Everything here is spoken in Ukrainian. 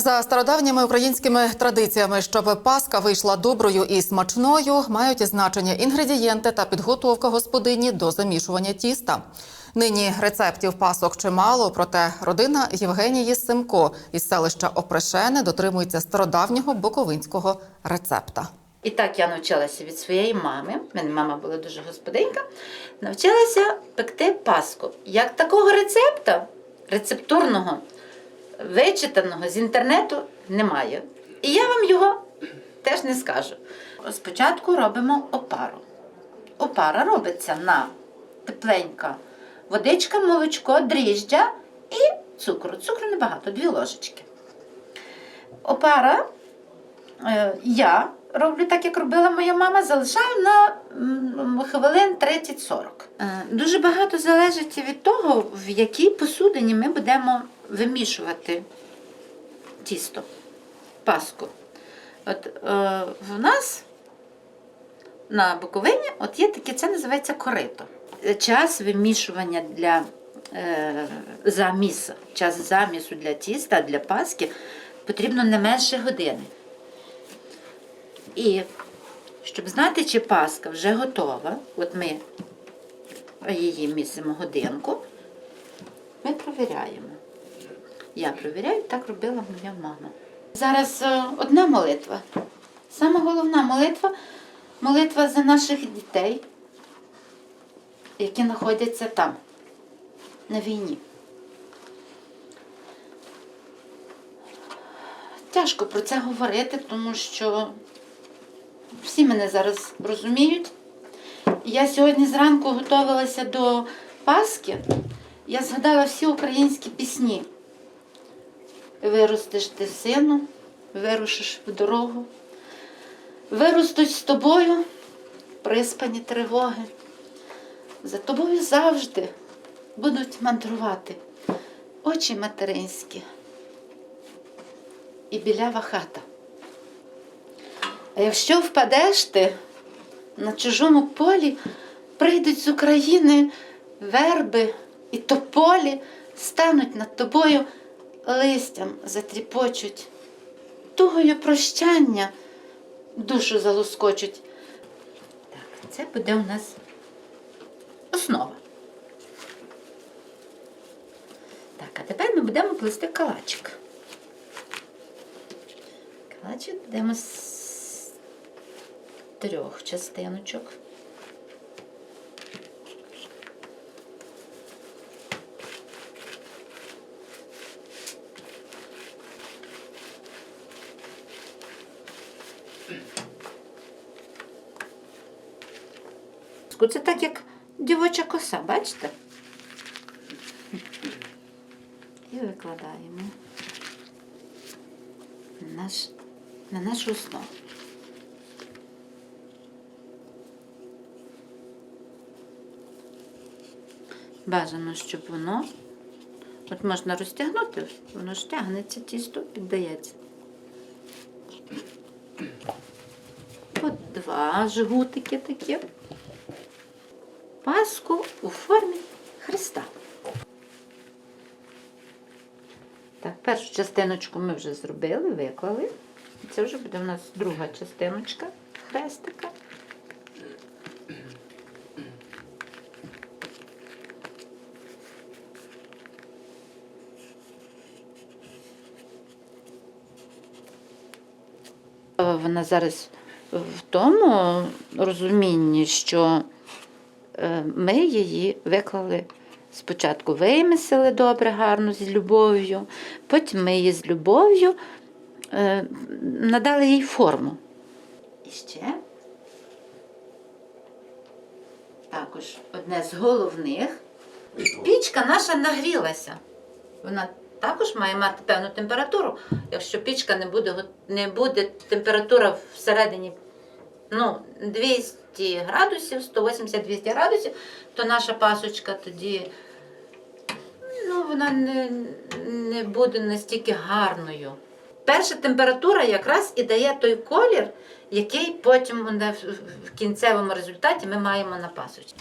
За стародавніми українськими традиціями, щоб паска вийшла доброю і смачною, мають значення інгредієнти та підготовка господині до замішування тіста. Нині рецептів пасок чимало, проте родина Євгенії Симко із селища Опрешене дотримується стародавнього буковинського рецепта. І так я навчилася від своєї мами. У мене мама була дуже господинка. Навчилася пекти паску. Як такого рецепта, рецептурного, вичитаного з інтернету немає. І я вам його теж не скажу. Спочатку робимо опару. Опара робиться на тепленька водичка, молочко, дріжджа і цукру. Цукру небагато, дві ложечки. Опара Е, я роблю так, як робила моя мама, залишаю на хвилин 30-40. Е, Дуже багато залежить від того, в якій посудині ми будемо вимішувати тісто, паску. От е, в нас на Буковині от є таке, це називається корито. Час вимішування для е, замісу, час замісу для тіста, для паски потрібно не менше години. І щоб знати, чи паска вже готова, от ми її місимо годинку, ми провіряємо. Я провіряю, так робила моя мама. Зараз е, одна молитва. Саме головна молитва молитва за наших дітей, які знаходяться там, на війні. Тяжко про це говорити, тому що всі мене зараз розуміють. Я сьогодні зранку готувалася до Пасхи. Я згадала всі українські пісні. Виростеш ти сину, вирушиш в дорогу. Виростуть з тобою приспані тривоги. За тобою завжди будуть мандрувати очі материнські і білява хата. А якщо впадеш ти на чужому полі, прийдуть з України верби і тополі, стануть над тобою листям затріпочуть, тугою прощання душу залоскочуть. Так, це буде у нас основа. Так, а тепер ми будемо плести калачик. Калачик будемо з трьох частиночок. Це так, як дівоча коса, бачите? І викладаємо на, наш, на нашу основу. Бажано, щоб воно, от можна розтягнути, воно ж тягнеться, тісто піддається. От два жгутики такі. Паску у формі Христа. Так, першу частиночку ми вже зробили, виклали. Це вже буде у нас друга частиночка хрестика. Вона зараз в тому розумінні, що ми її виклали спочатку, вимісили добре, гарно з любов'ю, потім ми її з любов'ю е, надали їй форму. І ще також одне з головних. Пічка наша нагрілася. Вона також має мати певну температуру. Якщо пічка не буде, не буде температура всередині ну, 200 градусів, 180-200 градусів, то наша пасочка тоді ну, вона не, не буде настільки гарною. Перша температура якраз і дає той колір, який потім в кінцевому результаті ми маємо на пасочці.